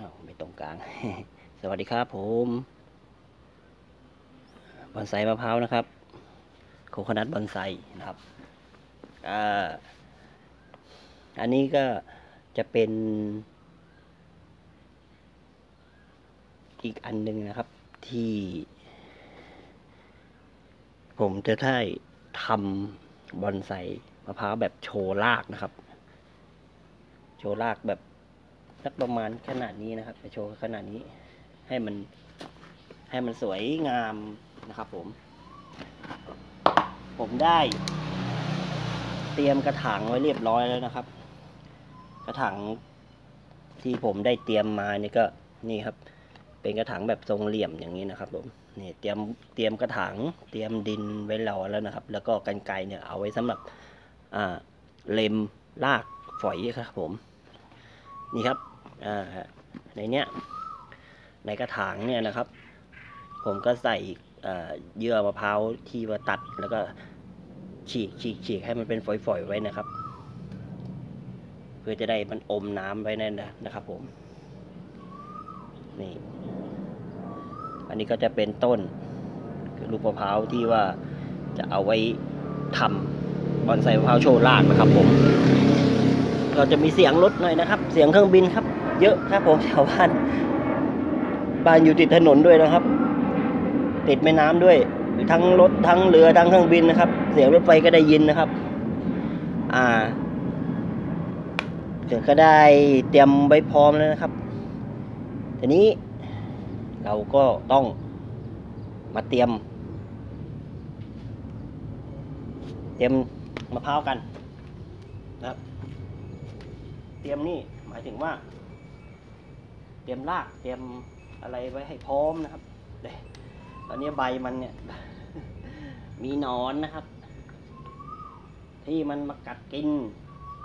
อ้าวไม่ตรงกลาง สวัสดีครับผมบอนไซมะพร้าวนะครับ โคคนัทบอนไซนะครับอ,อันนี้ก็จะเป็นอีกอันหนึ่งนะครับที่ ผมจะได้ทำบอนไซมะพร้าวแบบโชว์รากนะครับ โชว์รากแบบ สักประมาณขนาดนี้นะครับไปโชว์ขนาดนี้ให้มันให้มันสวยงามนะครับผม ผมได้ เตรียมกระถางไว้เรียบร้อยแล้วนะครับ กระถางที่ผมได้เตรียมมานี่ก็นี่ครับ เป็นกระถางแบบทรงเหลี่ยมอย่างนี้นะครับผมนี่เตรียมเตรียมกระถางเตรียมดินไว้รอแล้วนะครับ แล้วก็กันไกรเนี่ยเอาไว้สำหรับอ่าเล็มรากฝอยครับผม นี่ครับ อ่าในเนี้ยในกระถางเนี่ยนะครับ ผมก็ใส่เยื่อมะพร้าวที่ว่าตัดแล้วก็ฉีกฉีกฉีกให้มันเป็นฝอยๆไว้นะครับ เพื่อจะได้มันอมน้ำไว้นั่นนะนะครับ ผม นี่ อันนี้ก็จะเป็นต้นลูกมะพร้าวที่ว่าจะเอาไว้ทำบอนไซมะพร้าวโชว์รากนะครับ ผมก็จะมีเสียงรถหน่อยนะครับ เสียงเครื่องบินครับ เยอะครับผมแถวบ้าน บ้านอยู่ติดถนนด้วยนะครับ ติดแม่น้ำด้วย ทั้งรถทั้งเรือทั้งเครื่องบินนะครับ เสียงรถไฟก็ได้ยินนะครับ อ่าเดี๋ยวก็ได้เตรียมไว้พร้อมแล้วนะครับ ทีนี้เราก็ต้องมาเตรียม เตรียมมะพร้าวกันนะครับ เตรียมนี่หมายถึงว่า รียมรากเตรียมอะไรไว้ให้พร้อมนะครับเดี๋ยวตอนนี้ใบมันเนี่ย มีหนอนนะครับ ที่มันมากัดกิน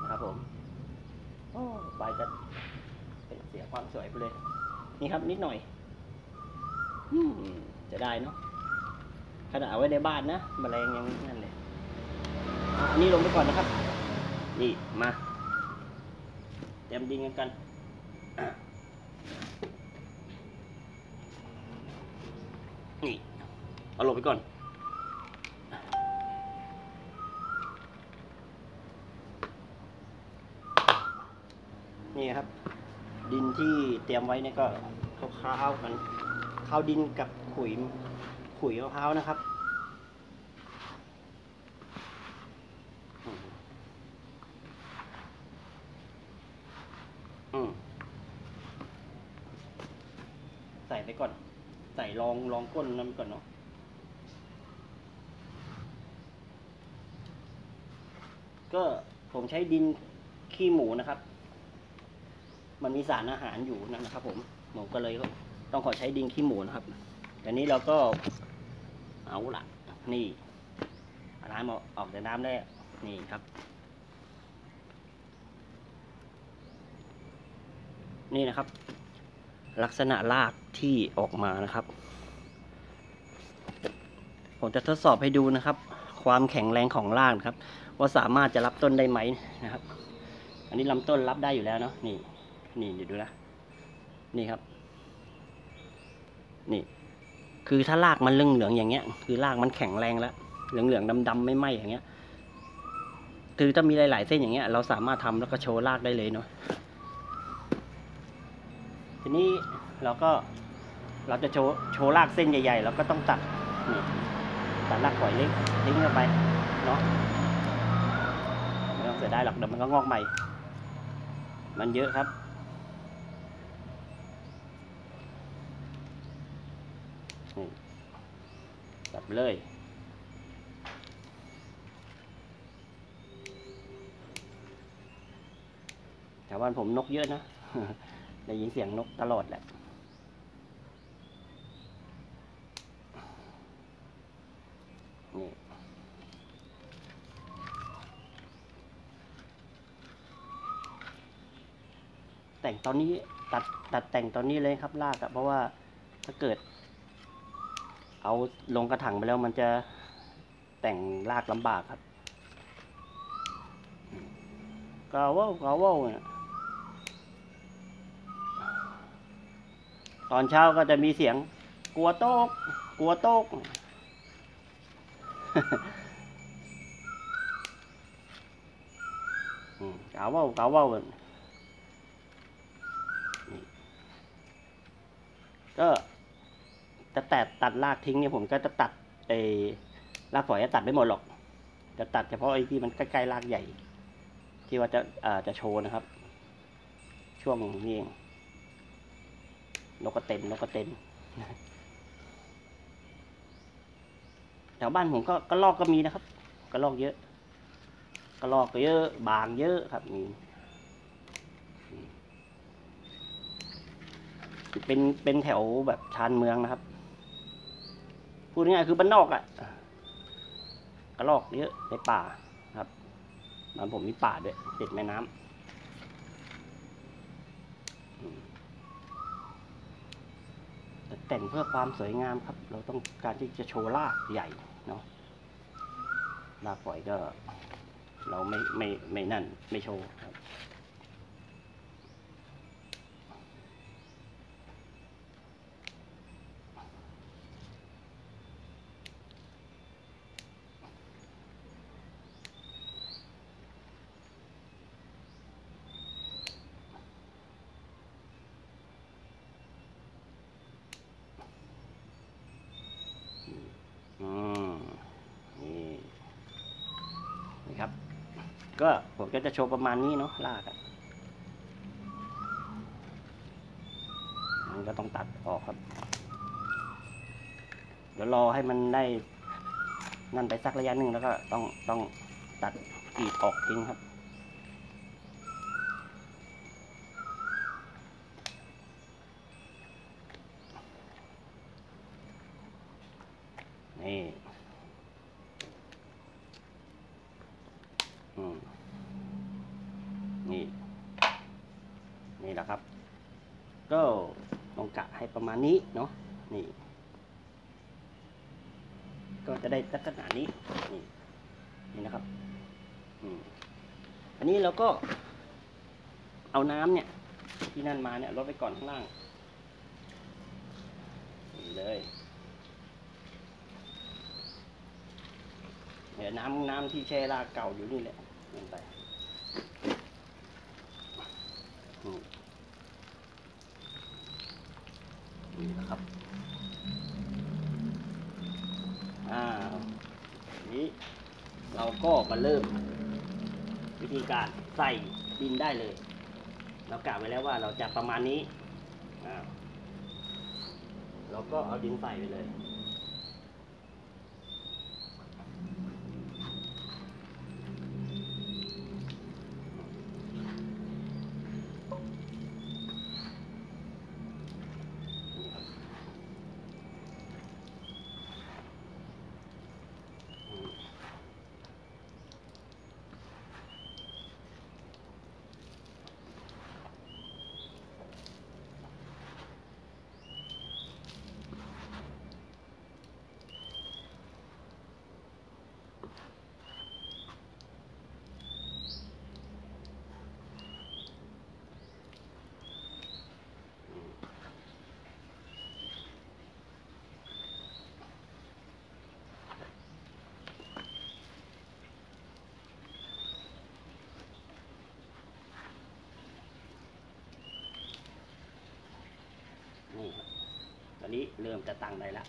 นะครับผมโอ้ใบจะเป็นเสียความสวยไปเลย นี่ครับนิดหน่อยจะได้เนาะขนาดเอาไว้ในบ้านนะมแมลงยังนั่นเลยอันนี้ลงไปก่อนนะครับ นี่มาเตรียมดินกันกันอะ นี่เอาลงไปก่อน นี่ครับ ดินที่เตรียมไว้เนี่ยก็คร่าวๆกันข้าวดินกับขุยขุยมะพร้าวนะครับอืมใส่ไปก่อน ใส่รองรองก้นนั้นก่อนเนาะก็ผมใช้ดินขี้หมูนะครับ มันมีสารอาหารอยู่นะครับ ผมผมก็เลยต้องขอใช้ดินขี้หมูนะครับอันนี้เราก็เอาละนี่อาน้ำออออกจากน้ำได้นี่ครับ นี่นะครับ ลักษณะราก ที่ออกมานะครับ ผมจะทดสอบให้ดูนะครับ ความแข็งแรงของรากครับ ว่าสามารถจะรับต้นได้ไหมนะครับ อันนี้ลำต้นรับได้อยู่แล้วเนาะนี่นี่เดี๋ยวดูนะนี่ครับ นี่ คือถ้ารากมันเลืองเหลืองอย่างเงี้ย คือรากมันแข็งแรงแล้วเหลืองเหลืองดำดำไม่ไหมอย่างเงี้ยคือถ้ามีหลาย ๆ เส้นอย่างเงี้ย เราสามารถทำแล้วก็โชว์รากได้เลยเนาะทีนี้เราก็ เราจะโชว์โชว์รากเส้นใหญ่ๆเราก็ต้องตัดนี่ตัดรากฝอยเล็กทิ้งเข้าไปเนาะไม่ต้องเสียดายหรอกเดี๋ยวมันก็งอกใหม่ มันเยอะครับนี่ตัดเลยแถวบ้านผมนกเยอะนะ ได้ยินเสียงนกตลอดแหละ นี่แต่งตอนนี้ตัดตัดแต่งตอนนี้เลยครับลากอะเพราะว่าถ้าเกิด เอาลงกระถางไปแล้วมันจะแต่งลากลำบากครับกาว่าวกาว่าวเนี่ยตอนเช้าก็จะมีเสียง กลัวโต๊กกลัวโต๊ก กาว่ากาว่าวนก็จะตัดตัดรากทิ้งเนี่ยผมก็จะตัดไอ้รากฝอยจะตัดไม่หมดหรอก จะตัดเฉพาะไอ้ที่มันใกล้ๆรากใหญ่ ที่ว่าจะอ่าจะโชว์นะครับ ช่วงนี้เองนกกระเต็นนกกระเต็น แถวบ้านผมก็กระลอกก็มีนะครับกระลอกเยอะกระลอกก็เยอะ บางเยอะครับมีเป็นเป็นแถวแบบชานเมืองนะครับพูดง่ายคือบ้านนอกอะ่ะกระลอกเยอะในป่าครับบ้านผมมีป่าด้วยติดแม่น้ำ แต่งเพื่อความสวยงามครับ เราต้องการที่จะโชว์รากใหญ่เนาะรากฝอยก็ เราไม่ไม่ไม่นั่นไม่โชว์ครับ อืมนี่นี่ครับ ก็ผมก็จะโชว์ประมาณนี้เนาะลากอะมันก็ต้องตัดออกครับ เดี๋ยวรอให้มันได้นั่นไปสักระยะหนึ่งแล้วก็ต้องต้องตัดกรีดออกทิ้งครับนี่ อืม นี่ นี่แหละครับ ก็ลองกะ ให้ประมาณนี้เนาะนี่ ก็จะได้ลักษณะนี้นี่นี่นะครับอันนี้เราก็เอาน้ำเนี่ย ที่นั่นมาเนี่ยลดไปก่อนข้างล่างนี่เลยเนี่ยน้ำน้ำที่แช่รากเก่าอยู่นี่แหละลงไป อืมนี่นะครับอ่านี้เราก็มาเริ่ม วิธีการใส่ดินได้เลย เรากะไว้แล้วว่าเราจะประมาณนี้อ่าเราก็เอาดินใส่ไปเลย นี่ครับตอ นี้เริ่มจะตั้งได้แล้ว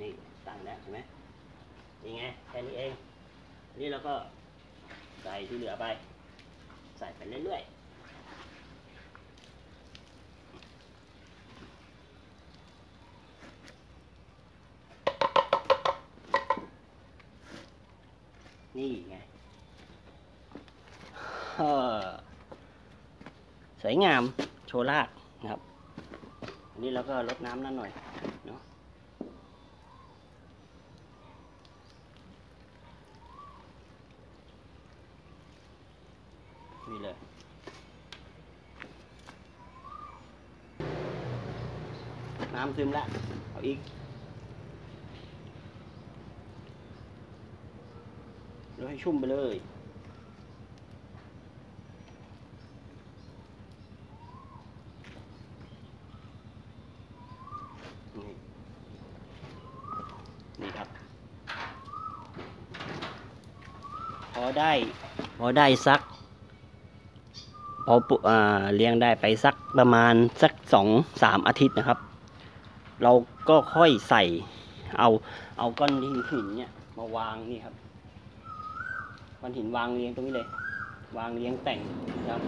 นี่ตั้งแล้วเห็นไหมนี่ไงแค่นี้เอง นี่เราก็ใส่ที่เหลือไป ใส่ไปเรื่อยๆ นี่ไงเออสวยงามโชลากนะครับ นนี้เราก็ลดน้ำนั่นหน่อยเนาะนี่เลยน้ำซึมแล้วเอาอีกแล้วให้ชุ่มไปเลย น ได้พอได้สักพอปุอ่าเลี้ยงได้ไปสักประมาณสักสองสามอาทิตย์นะครับ เราก็ค่อยใส่เอาเอาก้อนหินหินเนี่ยมาวางนี่ครับก้อนหินวางเรียงตรงนี้เลย วางเรียงแต่งนะครับ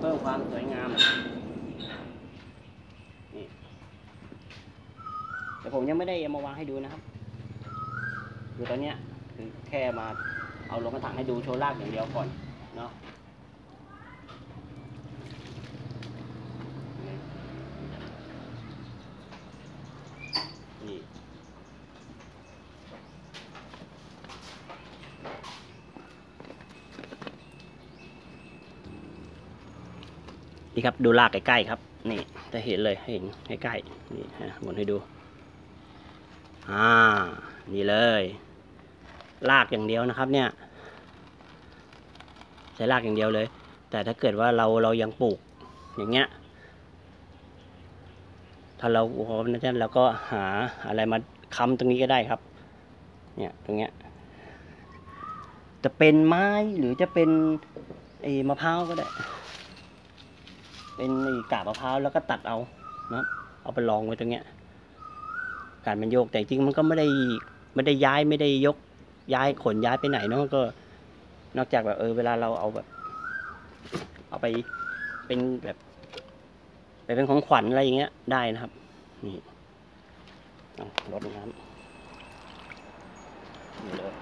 เพิ่มความสวยงามนี่แต่ผมยังไม่ได้มาวางให้ดูนะครับคือตอนเนี้ยคือแค่มา เอาลงกระถางให้ดูโชว์รากอย่างเดียวก่อนเนาะนี่นี่ครับดูรากใกล้ๆครับนี่จะเห็นเลยเห็นใกล้ๆนี่ฮะหมุนให้ดู อ่า นี่เลย รากอย่างเดียวนะครับ เนี่ย ใช้รากอย่างเดียวเลย แต่ถ้าเกิดว่าเราเรายังปลูกอย่างเงี้ย ถ้าเราพร้อมนั้นเราก็หาอะไรมาค้ำตรงนี้ก็ได้ครับ เนี่ยตรงเนี้ย จะเป็นไม้หรือจะเป็นไอ้มะพร้าวก็ได้ เป็นไอ้กาบมะพร้าวแล้วก็ตัดเอานะเอาไปลองไว้ตรงเนี้ยการมันโยกแต่จริงมันก็ไม่ได้ไม่ได้ย้ายไม่ได้ยก ย้ายขนย้ายไปไหนเนาะก็ นอกจากแบบเออเวลาเราเอาแบบ เอาไปเป็นแบบไปเป็นของขวัญอะไรอย่างเงี้ยได้นะครับ นี่รดน้ำนี่เลย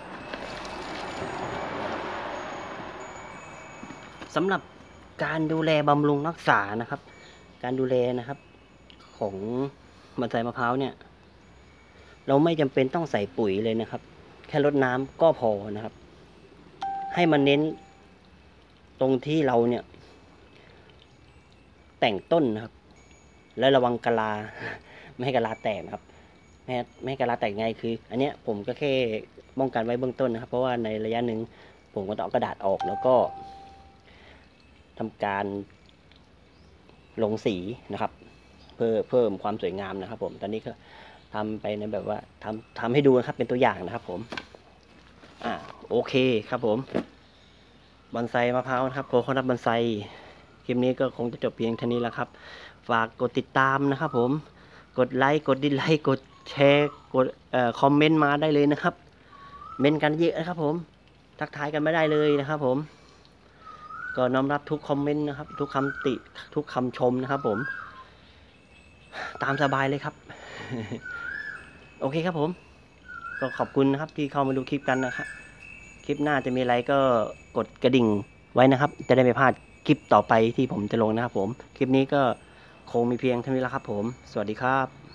สำหรับการดูแลบำรุงรักษานะครับ การดูแลนะครับ ของบอนไซมะพร้าวเนี่ย เราไม่จำเป็นต้องใส่ปุ๋ยเลยนะครับ แค่รดน้ำก็พอนะครับ ให้มันเน้นตรงที่เราเนี่ย แต่งต้นนะครับ และระวังกะลา ไม่ให้กะลาแตกนะครับไม่ให้ไม่ให้กะลาแตกไงคือ อันเนี้ยผมก็แค่ป้องกันไว้เบื้องต้นนะครับ เพราะว่าในระยะหนึ่งผมก็ต้องเอากระดาษออกแล้วก็ทำการลงสีนะครับ เพื่อเพิ่มความสวยงามนะครับ ผมตอนนี้ก็ ทำไปในแบบว่าทำทำให้ดูนะครับเป็นตัวอย่างนะครับ ผม อ่าโอเคครับผมบอนไซมะพร้าวนะครับโคโคนัทบอนไซคลิปนี้ก็คงจะจบเพียงเท่านี้แล้วครับ ฝากกดติดตามนะครับ ผม กดไลค์กดดิสไลค์กดแชร์กดเอ่อคอมเมนต์มาได้เลยนะครับ เมนกันเยอะนะครับ ผม ทักทายกันไม่ได้เลยนะครับ ผม ก็น้อมรับทุกคอมเมนต์นะครับ ทุกคำติทุกคำชมนะครับ ผม ตามสบายเลยครับ โอเคครับผม ก็ขอบคุณนะครับที่เข้ามาดูคลิปกันนะครับคลิปหน้าจะมีอะไรก็กดกระดิ่งไว้นะครับ จะได้ไม่พลาดคลิปต่อไปที่ผมจะลงนะครับผม คลิปนี้ก็คงมีเพียงเท่านี้แล้วครับผม สวัสดีครับ